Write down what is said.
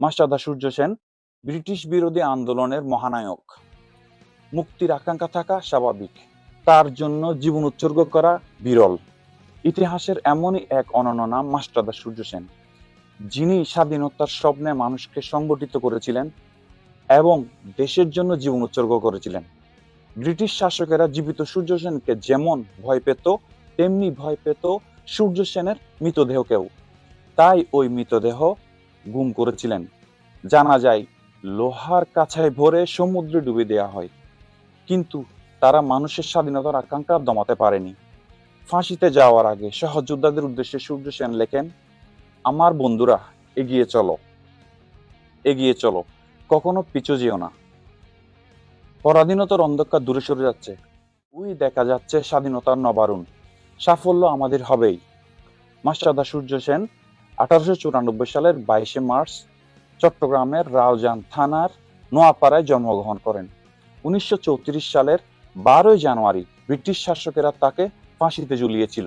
মাস্টারদা Surya Sen, British বিরোধী আন্দোলনের মহানায়ক। মুক্তির আকাঙ্ক্ষা থাকা স্বাভাবিক। তার জন্য জীবন উৎসর্গ করা বিরল। ইতিহাসের এমনই এক অনন্য নাম মাস্টারদা সূর্য সেন। যিনি স্বাধীনতার স্বপ্নে মানুষকে সংগঠিত করেছিলেন এবং দেশের জন্য জীবন উৎসর্গ করেছিলেন। ব্রিটিশ শাসকেরা জীবিত সূর্য সেনকে যেমন ভয় পেত, তেমনি ভয় পেত সূর্য সেনের মৃতদেহকেও। তাই ওই মৃতদেহ গুম করেছিলেন। জানা যায়, লোহার কাছায় ভরে সমুদ্রে ডুবে দেওয়া হয়। কিন্তু তারা মানুষের স্বাধীনতার আকাঙ্ক্ষা দমাতে পারেনি। ফাঁসিতে যাওয়ার আগে সহযোদ্ধাদের উদ্দেশ্যে সূর্য সেন লেখেন, আমার বন্ধুরা, এগিয়ে চলো। এগিয়ে চলো। কখনো পিছু যেও না। পরাধীনতার অন্ধকার দূরে সরে যাচ্ছে। ওই দেখা যাচ্ছে স্বাধীনতার নবারুণ। সাফল্য আমাদের হবেই। মাস্টারদা সূর্য সেন আঠারোশো চুরানব্বই সালের বাইশে মার্চ চট্টগ্রামের রাউজান থানার নোয়াপাড়ায় জন্মগ্রহণ করেন। উনিশশো চৌত্রিশ সালের বারোই জানুয়ারি ব্রিটিশ শাসকেরা তাকে ফাঁসিতে ঝুলিয়েছিল।